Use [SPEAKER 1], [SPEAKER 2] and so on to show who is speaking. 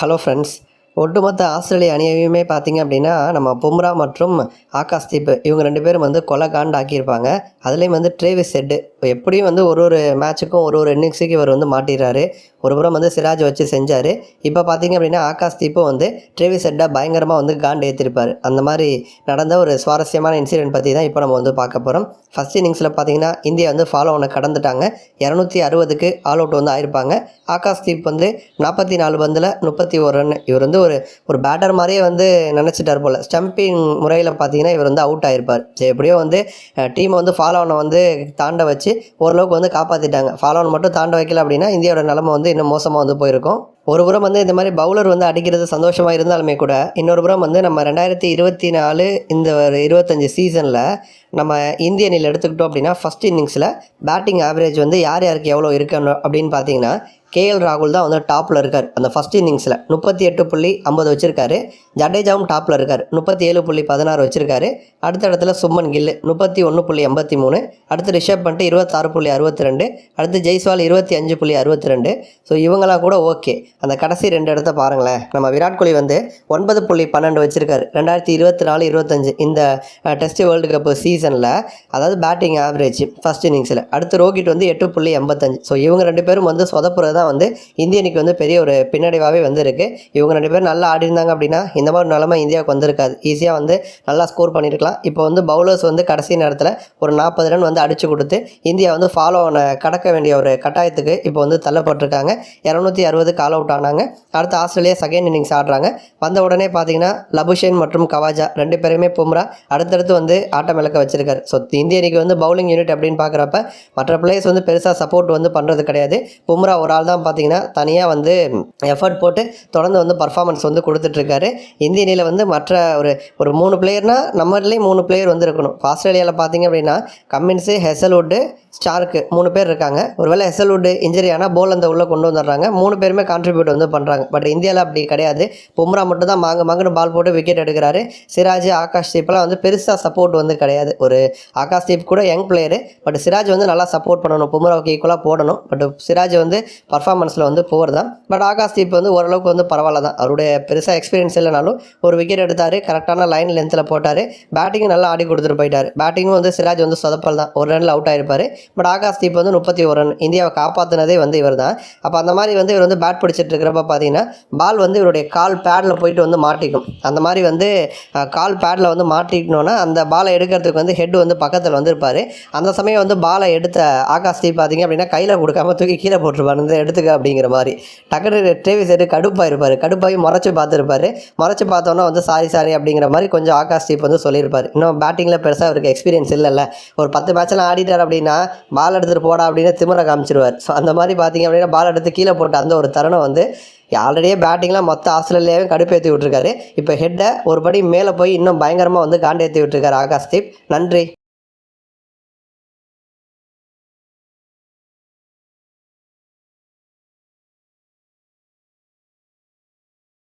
[SPEAKER 1] Hello friends ஒட்டுமொத்த ஆஸ்திரேலிய அணியையுமே பார்த்தீங்க அப்படின்னா நம்ம பும்ரா மற்றும் ஆகாஷ் தீப் இவங்க ரெண்டு பேரும் வந்து கொலை காண்டாக்கியிருப்பாங்க. அதுலேயும் வந்து ட்ரேவிஸ் செட்டு எப்படியும் வந்து ஒரு ஒரு மேட்சுக்கும் ஒரு ஒரு இன்னிங்ஸுக்கு இவர் வந்து மாட்டிடுறாரு. ஒரு புறம் வந்து சிராஜ் வச்சு செஞ்சார். இப்போ பார்த்தீங்க அப்படின்னா ஆகாஷ் தீப்பும் வந்து ட்ரேவிஸ் செட்டை பயங்கரமாக வந்து காண்டு ஏற்றிருப்பார் அந்த மாதிரி நடந்த ஒரு சுவாரஸ்யமான இன்சிடென்ட் பற்றி தான் இப்போ நம்ம வந்து பார்க்க போகிறோம் ஃபஸ்ட் இன்னிங்ஸில் பார்த்தீங்கன்னா இந்தியா வந்து ஃபாலோ ஒன்று கடந்துட்டாங்க. இரநூத்தி அறுபதுக்கு ஆல் அவுட் வந்து ஆயிருப்பாங்க. ஆகாஷ்தீப் வந்து நாற்பத்தி நாலு பந்தில் முப்பத்தி ஒரு ரன் இவர் வந்து ஒரு ஒரு பேட்டர் மாதிரியே வந்து நினச்சிட்டார் போல். ஸ்டம்பிங் முறையில் பார்த்தீங்கன்னா இவர் வந்து அவுட் ஆயிருப்பார். சரி எப்படியோ வந்து டீமை வந்து ஃபாலோவனை வந்து தாண்ட வச்சு ஓரளவுக்கு வந்து காப்பாற்றிட்டாங்க ஃபாலோவன் மட்டும் தாண்ட வைக்கல அப்படின்னா இந்தியாவோட நிலமை வந்து இன்னும் மோசமாக வந்து போயிருக்கும். ஒரு புறம் வந்து இந்த மாதிரி பவுலர் வந்து அடிக்கிறது சந்தோஷமாக இருந்தாலுமே கூட இன்னொரு புறம் வந்து நம்ம ரெண்டாயிரத்தி இருபத்தி நாலு இந்த ஒரு இருபத்தஞ்சி சீசனில் நம்ம இந்திய அணியில் எடுத்துக்கிட்டோம் அப்படின்னா ஃபஸ்ட் இன்னிங்ஸில் பேட்டிங் ஆவரேஜ் வந்து யார் யாருக்கு எவ்வளோ இருக்கு அப்படின்னு பார்த்தீங்கன்னா கேஎல் ராகுல் தான் வந்து டாப்பில் இருக்கார். அந்த ஃபஸ்ட் இன்னிங்ஸில் முப்பத்தி எட்டு புள்ளி ஐம்பது வச்சுருக்காரு. ஜடேஜாவும் டாப்பில் இருக்கார். முப்பத்தி ஏழு புள்ளி பதினாறு வச்சுருக்காரு. அடுத்த இடத்துல சும்மன் கில்லு முப்பத்தி ஒன்று புள்ளி எண்பத்தி மூணு. அடுத்து ரிஷப் பண்ணிட்டு இருபத்தாறு புள்ளி அறுபத்தி ரெண்டு. அடுத்து ஜெய்ஸ்வால் இருபத்தி அஞ்சு புள்ளி அறுபத்தி ரெண்டு. ஸோ இவங்களாம் கூட ஓகே அந்த கடைசி ரெண்டு இடத்த பாருங்களேன். நம்ம விராட் கோலி வந்து ஒன்பது புள்ளி பன்னெண்டு வச்சுருக்காரு. ரெண்டாயிரத்தி இருபத்தி நாலு இருபத்தஞ்சு இந்த டெஸ்ட் வேர்ல்டு கப் சீசனில் அதாவது பேட்டிங் ஆவரேஜ் ஃபஸ்ட் இன்னிங்ஸில் அடுத்து ரோஹித் வந்து எட்டு புள்ளி எண்பத்தஞ்சு ஸோ இவங்க ரெண்டு பேரும் வந்து சொதப்புறது தான் வந்து இந்திய அணிக்கு வந்து பெரிய ஒரு பின்னடைவாகவே வந்திருக்கு. இவங்க ரெண்டு பேரும் நல்லா ஆடி இருந்தாங்க அப்படின்னா இந்த மாதிரி நிலமை இந்தியாவுக்கு வந்திருக்காது. ஈஸியாக வந்து நல்லா ஸ்கோர் பண்ணியிருக்கலாம். இப்போ வந்து பவுலர்ஸ் வந்து கடைசி நேரத்தில் ஒரு நாற்பது ரன் வந்து அடிச்சு கொடுத்து இந்தியா வந்து ஃபாலோ கடக்க வேண்டிய ஒரு கட்டாயத்துக்கு இப்போ வந்து தள்ளப்பட்டிருக்காங்க. இரநூத்தி அறுபது கால் அவுட் ஆனாங்க. அடுத்து ஆஸ்திரேலியா செகண்ட் இன்னிங்ஸ் ஆடுறாங்க. வந்த உடனே பார்த்தீங்கன்னா லபுஷேன் மற்றும் கவாஜா ரெண்டு பேருமே பும்ரா அடுத்தடுத்து வந்து ஆட்டம் இழக்க வச்சிருக்காரு. ஸோ இந்திய அணிக்கு வந்து பவுலிங் யூனிட் அப்படின்னு பார்க்குறப்ப மற்ற பிளேயர்ஸ் வந்து பெருசாக சப்போர்ட் வந்து பண்ணுறது கிடையாது. பும்ரா ஒரு ஆள் தான் பார்த்தீங்கன்னா தனியாக வந்து எஃபர்ட் போட்டு தொடர்ந்து வந்து பர்ஃபார்மன்ஸ் வந்து கொடுத்துட்ருக்காரு. இந்திய அணியில் வந்து மற்ற ஒரு ஒரு மூணு பிளேயர்னால் நம்மளே மூணு பிளேயர் வந்து இருக்கணும் இப்போ ஆஸ்திரேலியாவில் பார்த்தீங்க அப்படின்னா கம்மின்ஸு ஹெசல்வுட்டு ஸ்டார்க்கு மூணு பேர் இருக்காங்க. ஒருவேளை ஹெசல்வுட் இன்ஜரி ஆனால் போல் அந்த உள்ளே கொண்டு வந்துடுறாங்க. மூணு பேருமே கான்ட்ரிபியூட் வந்து பண்ணுறாங்க பட் இந்தியாவில் அப்படி கிடையாது. பும்ரா மட்டும் தான் மாங்க மாங்கன்னு பால் போட்டு விக்கெட் எடுக்கிறாரு. சிராஜ் ஆகாஷ் தீப்லாம் வந்து பெருசாக சப்போர்ட் வந்து கிடையாது. ஒரு ஆகாஷ் தீப் கூட யங் பிளேயரு பட் சிராஜ் வந்து நல்லா சப்போர்ட் பண்ணணும். பும்ராவுக்கு ஈக்குவலாக போடணும். பட் சிராஜ் வந்து பர்ஃபார்மன்ஸில் வந்து புவர் தான் பட் ஆகாஷ்தீப் வந்து ஓரளவுக்கு வந்து பரவாயில்ல தான். அவருடைய பெருசாக எக்ஸ்பீரியன்ஸ் இல்லைனாலும் ஒரு விக்கெட் எடுத்தார் கரெக்டான லைன் லென்த்தில் போட்டார். பேட்டிங்கும் நல்லா ஆடி கொடுத்துட்டு போயிட்டார். பேட்டிங்கும் வந்து சிராஜ் வந்து சொதப்பல் தான். ஒரு ரனில் அவுட் ஆயிருப்பார். பட் ஆகாஷ்தீப் வந்து முப்பத்தி ஒரு ரன் இந்தியாவை காப்பாற்றினதே வந்து இவர் தான். அப்போ அந்த மாதிரி வந்து இவர் வந்து பேட் பிடிச்சிட்டு இருக்கிறப்ப பார்த்தீங்கன்னா பால் வந்து இவருடைய கால் பேடில் போயிட்டு வந்து மாட்டிக்கும். அந்த மாதிரி வந்து கால் பேடில் வந்து மாட்டிக்கணும்னா அந்த பாலை எடுக்கிறதுக்கு வந்து ஹெட் வந்து பக்கத்தில் வந்திருப்பார். அந்த சமயம் வந்து பாலை எடுத்த ஆகாஷ்தீப் பார்த்தீங்க அப்படின்னா கையில் கொடுக்காம தூக்கி கீழே போட்டுருப்பார். வந்து எடுத்துக்க அப்படிங்கிற மாதிரி. டக்குனு ட்ரேவிஸ் எடுத்து கடுப்பாக இருப்பார் கடுப்பாகி முறைச்சி பார்த்துருப்பாரு. முறைச்சி பார்த்தோன்னா வந்து சாரி சாரி அப்படிங்கிற மாதிரி கொஞ்சம் ஆகாஷ் தீப் வந்து சொல்லியிருப்பார். இன்னும் பேட்டிங்கில் பெருசாக அவருக்கு எக்ஸ்பீரியன்ஸ் இல்லைல்ல. ஒரு பத்து மேட்ச்லாம் ஆடிட்டார் அப்படின்னா பால் எடுத்துகிட்டு போடா அப்படின்னு திமிர காமிச்சிருவார். ஸோ அந்த மாதிரி பார்த்தீங்க அப்படின்னா பால் எடுத்து கீழே போட்ட அந்த ஒரு தருணம் வந்து ஆல்ரெடியே பேட்டிங்லாம் மொத்த ஆஸ்திரேலியாவே கடுப்பேற்றி விட்டுருக்காரு. இப்போ ஹெட்டை ஒரு படி மேலே போய் இன்னும் பயங்கரமாக வந்து காண்டேற்றி விட்டுருக்காரு ஆகாஷ் தீப். நன்றி.